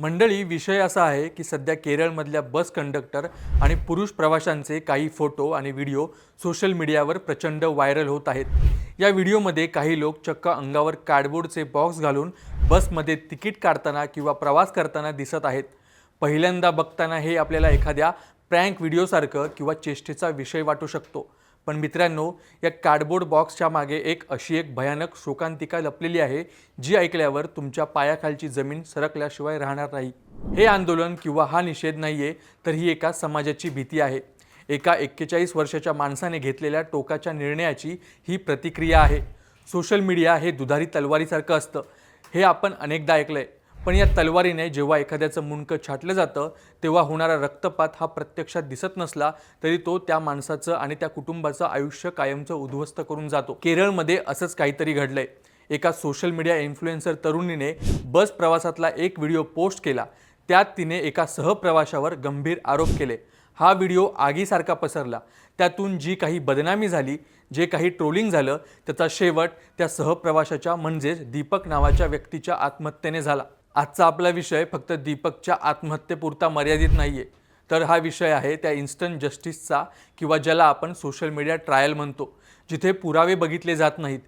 मंडळी विषय असा आहे की सध्या केरळमधल्या बस कंडक्टर आणि पुरुष प्रवाशांचे काही फोटो आणि व्हिडिओ सोशल मीडियावर प्रचंड व्हायरल होत आहेत. या व्हिडिओमध्ये काही लोक चक्क अंगावर कार्डबोर्डचे बॉक्स घालून बसमध्ये तिकीट काढताना किंवा प्रवास करताना दिसत आहेत. पहिल्यांदा बघताना हे आपल्याला एखाद्या प्रँक व्हिडिओसारखं किंवा चेष्टेचा विषय वाटू शकतो. पण मित्रांनो या कार्डबोर्ड बॉक्सच्या मागे एक अशी एक भयानक शोकांतिका लपलेली आहे जी ऐकल्यावर तुमच्या पायाखालची जमीन सरकल्याशिवाय राहणार नाही. हे आंदोलन किंवा हा निषेध नाही आहे तर ही एका समाजाची भीती आहे. एका एक्केचाळीस वर्षाच्या माणसाने घेतलेल्या टोकाच्या निर्णयाची ही प्रतिक्रिया आहे. सोशल मीडिया हे दुधारी तलवारीसारखं असतं. हे आपण अनेकदा ऐकलं आहे पण या तलवारीने जेव्हा एखाद्याचं मुंडकं छाटलं जातं तेव्हा होणारा रक्तपात हा प्रत्यक्षात दिसत नसला तरी तो त्या माणसाचं आणि त्या कुटुंबाचं आयुष्य कायमचं उद्ध्वस्त करून जातो. केरळमध्ये असंच काहीतरी घडलंय. एका सोशल मीडिया इन्फ्लुएन्सर तरुणीने बस प्रवासातला एक व्हिडिओ पोस्ट केला. त्यात तिने एका सहप्रवाशावर गंभीर आरोप केले. हा व्हिडिओ आगीसारखा पसरला. त्यातून जी काही बदनामी झाली जे काही ट्रोलिंग झालं त्याचा शेवट त्या सहप्रवाशाच्या म्हणजेच दीपक नावाच्या व्यक्तीच्या आत्महत्येने झाला. आजचा आपला विषय फक्त दीपकच्या आत्महत्येपुरता मर्यादित नाही आहे तर हा विषय आहे त्या इन्स्टंट जस्टिसचा किंवा ज्याला आपण सोशल मीडिया ट्रायल म्हणतो जिथे पुरावे बघितले जात नाहीत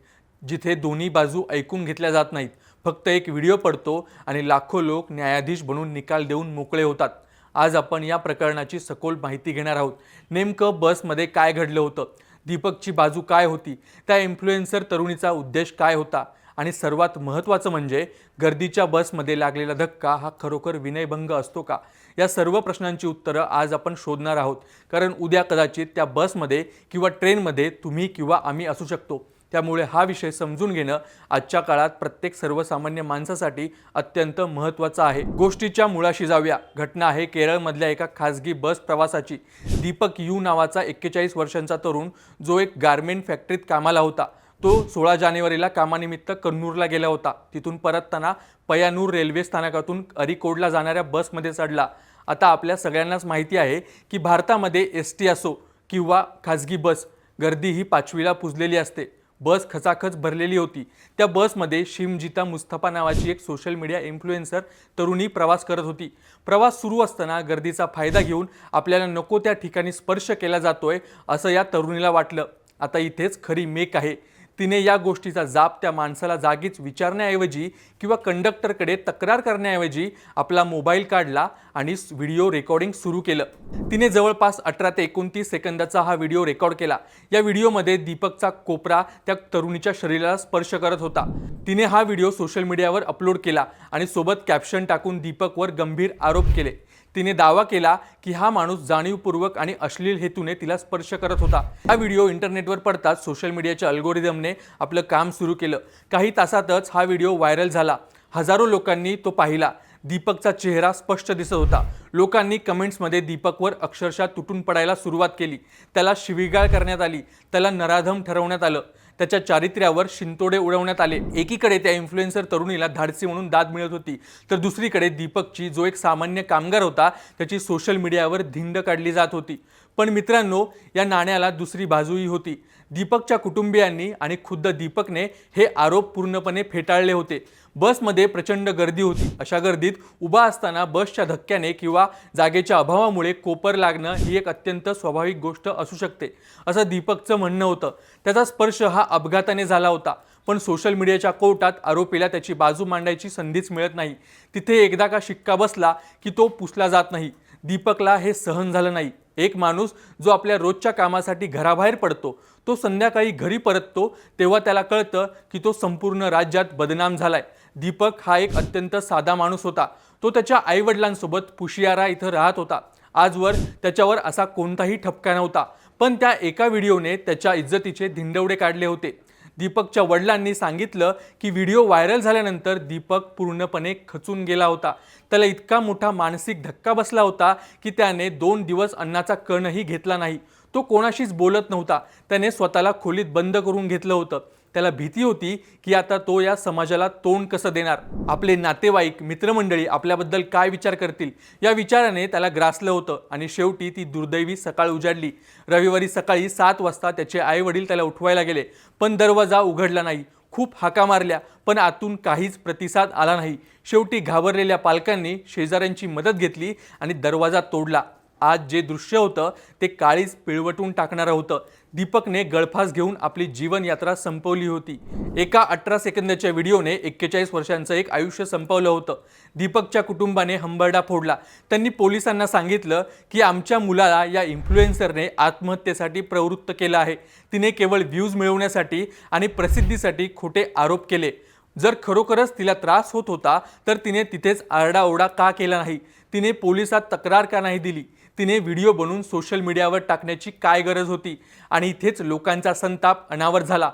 जिथे दोन्ही बाजू ऐकून घेतल्या जात नाहीत. फक्त एक व्हिडिओ पडतो आणि लाखो लोक न्यायाधीश बनून निकाल देऊन मोकळे होतात. आज आपण या प्रकरणाची सखोल माहिती घेणार आहोत. नेमकं बसमध्ये काय घडलं होतं? दीपकची बाजू काय होती? त्या इन्फ्लुएन्सर तरुणीचा उद्देश काय होता? आणि सर्वात महत्त्वाचं म्हणजे गर्दीच्या बसमध्ये लागलेला धक्का हा खरोखर विनयभंग असतो का? या सर्व प्रश्नांची उत्तरं आज आपण शोधणार आहोत. कारण उद्या कदाचित त्या बसमध्ये किंवा ट्रेनमध्ये तुम्ही किंवा आम्ही असू शकतो. त्यामुळे हा विषय समजून घेणं आजच्या काळात प्रत्येक सर्वसामान्य माणसासाठी अत्यंत महत्त्वाचा आहे. गोष्टीच्या मुळाशी जाऊया. घटना आहे केरळमधल्या एका खासगी बस प्रवासाची. दीपक यू नावाचा एक्केचाळीस वर्षांचा तरुण जो एक गारमेंट फॅक्टरीत कामाला होता. तो सोळा जानेवारीला कामानिमित्त कन्नूरला गेला होता. तिथून परतताना पयानूर रेल्वे स्थानकातून अरिकोडला जाणाऱ्या बसमध्ये चढला. आता आपल्या सगळ्यांनाच माहिती आहे की भारतामध्ये एस टी असो किंवा खाजगी बस गर्दी ही पाचवीला पुजलेली असते. बस खचाखच भरलेली होती. त्या बसमध्ये शिमजिता मुस्तफा नावाची एक सोशल मीडिया इन्फ्लुएन्सर तरुणी प्रवास करत होती. प्रवास सुरू असताना गर्दीचा फायदा घेऊन आपल्याला नको त्या ठिकाणी स्पर्श केला जातोय असं या तरुणीला वाटलं. आता इथेच खरी मेक आहे. तिने या गोष्टीचा जाप त्या माणसाला जागीच विचारण्याऐवजी किंवा कंडक्टरकडे तक्रार करण्याऐवजी आपला मोबाईल काढला आणि व्हिडिओ रेकॉर्डिंग सुरू केलं. तिने जवळपास अठरा ते एकोणतीस सेकंदाचा हा व्हिडिओ रेकॉर्ड केला. या व्हिडिओमध्ये दीपकचा कोपरा त्या तरुणीच्या शरीराला स्पर्श करत होता. तिने हा व्हिडिओ सोशल मीडियावर अपलोड केला आणि सोबत कॅप्शन टाकून दीपकवर गंभीर आरोप केले. तिने दावा केला की हा माणूस जाणीवपूर्वक आणि अश्लील हेतूने तिला स्पर्श करत होता. हा व्हिडिओ इंटरनेटवर पडताच सोशल मीडियाच्या अल्गोरिदमने आपलं काम सुरू केलं. काही तासातच हा व्हिडिओ व्हायरल झाला. हजारो लोकांनी तो पाहिला. दीपकचा चेहरा स्पष्ट दिसत होता. लोकांनी कमेंट्समध्ये दीपकवर अक्षरशः तुटून पडायला सुरुवात केली. त्याला शिवीगाळ करण्यात आली. त्याला नराधम ठरवण्यात आलं. त्याच्या चारित्र्यावर शिंतोडे उडवण्यात आले. एकीकडे त्या इन्फ्लुएन्सर तरुणीला धाडसी म्हणून दाद मिळत होती. तर दुसरीकडे दीपकची जो एक सामान्य कामगार होता त्याची सोशल मीडियावर धिंड काढली जात होती. पण मित्रांनो या नाण्याला दुसरी बाजूही होती. दीपकच्या कुटुंबियांनी आणि खुद्द दीपकने हे आरोप पूर्णपणे फेटाळले होते. बसमध्ये प्रचंड गर्दी होती. अशा गर्दीत उभा असताना बसच्या धक्क्याने किंवा जागेच्या अभावामुळे कोपर लागणं ही एक अत्यंत स्वाभाविक गोष्ट असू शकते असं दीपकचं म्हणणं होतं. त्याचा स्पर्श हा अपघाताने झाला होता पण सोशल मीडियाच्या कोर्टात आरोपीला त्याची बाजू मांडायची संधीच मिळत नाही. तिथे एकदा का शिक्का बसला की तो पुसला जात नाही. दीपकला हे सहन झालं नाही. एक माणूस जो आपल्या रोजच्या कामासाठी घराबाहेर पडतो तो संध्याकाळी घरी परततो तेव्हा त्याला कळतं की तो संपूर्ण राज्यात बदनाम झालाय. दीपक हा एक अत्यंत साधा माणूस होता. तो त्याच्या आईवडिलांसोबत पुशियारा इथं राहत होता. आजवर त्याच्यावर असा कोणताही ठपका नव्हता. पण त्या एका व्हिडिओने त्याच्या इज्जतीचे धिंडवडे काढले होते. दीपकच्या वडिलांनी सांगितलं की व्हिडिओ व्हायरल झाल्यानंतर दीपक पूर्णपणे खचून गेला होता. त्याला इतका मोठा मानसिक धक्का बसला होता की त्याने दोन दिवस अन्नाचा कणही घेतला नाही. तो कोणाशीच बोलत नव्हता. त्याने स्वतःला खोलीत बंद करून घेतलं होतं. त्याला भीती होती की आता तो या समाजाला तोंड कसं देणार? आपले नातेवाईक मित्रमंडळी आपल्याबद्दल काय विचार करतील? या विचाराने त्याला ग्रासलं होतं आणि शेवटी ती दुर्दैवी सकाळ उजाडली. रविवारी सकाळी सात वाजता त्याचे आई वडील त्याला उठवायला गेले पण दरवाजा उघडला नाही. खूप हाका मारल्या पण आतून काहीच प्रतिसाद आला नाही. शेवटी घाबरलेल्या पालकांनी शेजाऱ्यांची मदत घेतली आणि दरवाजा तोडला. आज जे दृश्य होतं ते काळीच पिळवटून टाकणारं होतं. दीपकने गळफास घेऊन आपली जीवनयात्रा संपवली होती. एका अठरा सेकंदाच्या व्हिडिओने एक्केचाळीस वर्षांचं एक आयुष्य संपवलं होतं. दीपकच्या कुटुंबाने हंबरडा फोडला. त्यांनी पोलिसांना सांगितलं की आमच्या मुलाला या इन्फ्लुएन्सरने आत्महत्येसाठी प्रवृत्त केलं आहे. तिने केवळ व्ह्यूज मिळवण्यासाठी आणि प्रसिद्धीसाठी खोटे आरोप केले. जर खरोखरच तिला त्रास होत होता तर तिने तिथेच आरडाओरडा का केला नाही? तिने पोलिसात तक्रार का नाही दिली? तिने व्हिडिओ बनवून सोशल मीडियावर टाकण्याची काय गरज होती? आणि इथेच लोकांचा संताप अनावर झाला.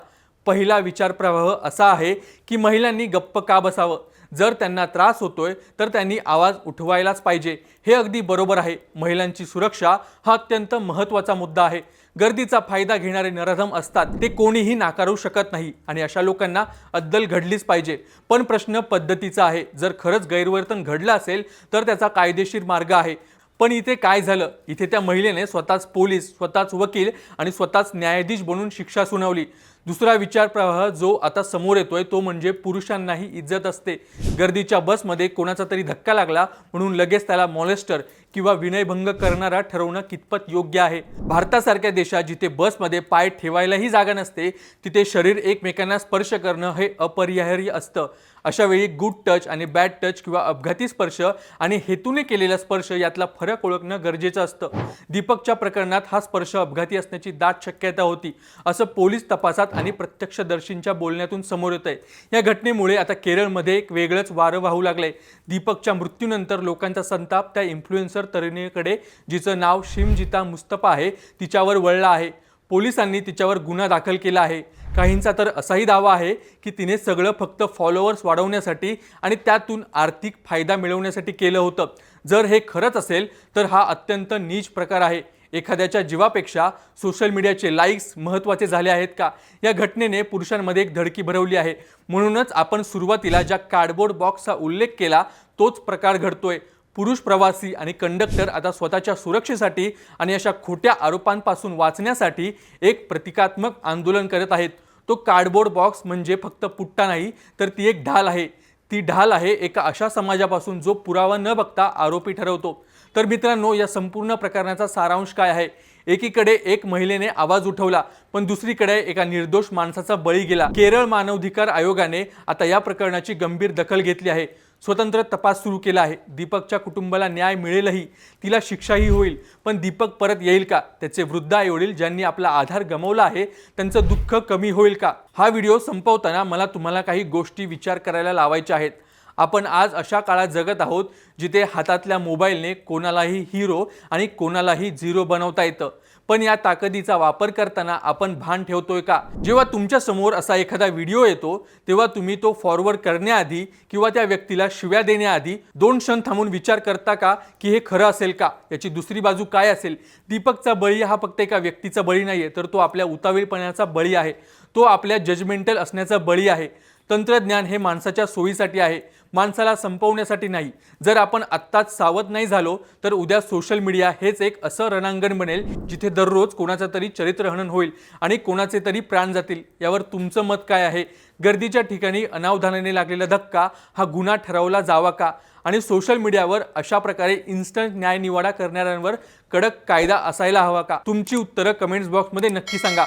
पहिला विचार प्रवाह असा आहे की महिलांनी गप्प का बसावं? जर त्यांना त्रास होतोय तर त्यांनी आवाज उठवायलाच पाहिजे. हे अगदी बरोबर आहे. महिलांची सुरक्षा हा अत्यंत महत्त्वाचा मुद्दा आहे. गर्दीचा फायदा घेणारे नराधम असतात ते कोणीही नाकारू शकत नाही. आणि अशा लोकांना अद्दल घडलीच पाहिजे. पण प्रश्न पद्धतीचा आहे. जर खरंच गैरवर्तन घडलं असेल तर त्याचा कायदेशीर मार्ग आहे. पण इथे काय झालं? इथे त्या महिलेने स्वतःच पोलीस स्वतःच वकील आणि स्वतःच न्यायाधीश बनून शिक्षा सुनावली. दुसरा विचार प्रवाह जो आता समोर येतोय तो म्हणजे पुरुषांनाही इज्जत असते. गर्दीच्या बसमध्ये कोणाचा तरी धक्का लागला म्हणून लगेच त्याला मॉलेस्टर किंवा विनयभंग करणारा ठरवणं कितपत योग्य आहे? भारतासारख्या देशात जिथे बसमध्ये पाय ठेवायलाही जागा नसते तिथे शरीर एकमेकांना स्पर्श करणं हे अपरिहार्य असतं. अशा वेळी गुड टच आणि बॅड टच किंवा अपघाती स्पर्श आणि हेतूने केलेला स्पर्श यातला फरक ओळखणं गरजेचं असतं. दीपकच्या प्रकरणात हा स्पर्श अपघाती असण्याची दाट शक्यता होती असं पोलीस तपासात आणि प्रत्यक्षदर्शींच्या बोलण्यातून समोर येत आहे या घटनेमुळे आता केरळमध्ये एक वेगळंच वारं वाहू लागलंय. दीपकच्या मृत्यूनंतर लोकांचा संताप त्या इन्फ्लुएन्सर तरुणीकडे जिचं नाव शिमजिता मुस्तफा आहे तिच्यावर वळला आहे. पोलिसांनी तिच्यावर गुन्हा दाखल केला आहे. काहींचा तर असाही दावा आहे की तिने सगळं फक्त फॉलोअर्स वाढवण्यासाठी आणि त्यातून आर्थिक फायदा मिळवण्यासाठी केलं होतं. जर हे खरंच असेल तर हा अत्यंत नीच प्रकार आहे. एखाद्याच्या जीवापेक्षा सोशल मीडियाचे लाईक्स महत्त्वाचे झाले आहेत का? या घटनेने पुरुषांमध्ये एक धडकी भरवली आहे. म्हणूनच आपण सुरुवातीला ज्या कार्डबोर्ड बॉक्सचा उल्लेख केला तोच प्रकार घडतोय. पुरुष प्रवासी आणि कंडक्टर आता स्वतःच्या सुरक्षेसाठी आणि अशा खोट्या आरोपांपासून वाचण्यासाठी एक प्रतिकात्मक आंदोलन करत आहेत. तो कार्डबोर्ड बॉक्स म्हणजे फक्त पुट्टा नाही तर ती एक ढाल आहे. ती ढाल आहे एका अशा समाजापासून जो पुरावा न बघता आरोपी ठरवतो. तर मित्रांनो या संपूर्ण प्रकरणाचा सारांश काय आहे? एकीकडे एक महिलेने आवाज उठवला पण दुसरीकडे एका निर्दोष माणसाचा बळी गेला. केरळ मानवाधिकार आयोगाने आता या प्रकरणाची गंभीर दखल घेतली आहे. स्वतंत्र तपास सुरू केला आहे. दीपकच्या कुटुंबाला न्याय मिळेलही तिला शिक्षाही होईल. पण दीपक परत येईल का? त्याचे वृद्ध आई वडील ज्यांनी आपला आधार गमावला आहे त्यांचं दुःख कमी होईल का? हा व्हिडिओ संपवताना मला तुम्हाला काही गोष्टी विचार करायला लावायच्या आहेत. आपण आज अशा काळात जगत आहोत जिथे हातातल्या मोबाईलने कोणालाही हिरो आणि कोणालाही झिरो बनवता येतं. पण या ताकदीचा वापर करताना आपण भान ठेवतोय का? जेव्हा तुमच्यासमोर असा एखादा व्हिडिओ येतो तेव्हा तुम्ही तो फॉरवर्ड करण्याआधी किंवा त्या व्यक्तीला शिव्या देण्याआधी दोन क्षण थांबून विचार करता का की हे खरं असेल का? याची दुसरी बाजू काय असेल? दीपकचा बळी हा फक्त एका व्यक्तीचा बळी नाही आहे तर तो आपल्या उतावीळपणाचा बळी आहे. तो आपल्या जजमेंटल असण्याचा बळी आहे. तंत्रज्ञान हे माणसाच्या सोयीसाठी आहे. माणसाला संपवण्यासाठी नाही. जर आपण आत्ताच सावध नाही झालो तर उद्या सोशल मीडिया हेच एक असं रणांगण बनेल जिथे दररोज कोणाचं तरी चरित्रहनन होईल आणि कोणाचे तरी प्राण जातील. यावर तुमचं मत काय आहे? गर्दीच्या ठिकाणी अनावधानाने लागलेला धक्का हा गुन्हा ठरवला जावा का? आणि सोशल मीडियावर अशा प्रकारे इन्स्टंट न्यायनिवाडा करणाऱ्यांवर कडक कायदा असायला हवा का? तुमची उत्तरं कमेंट्स बॉक्समध्ये नक्की सांगा.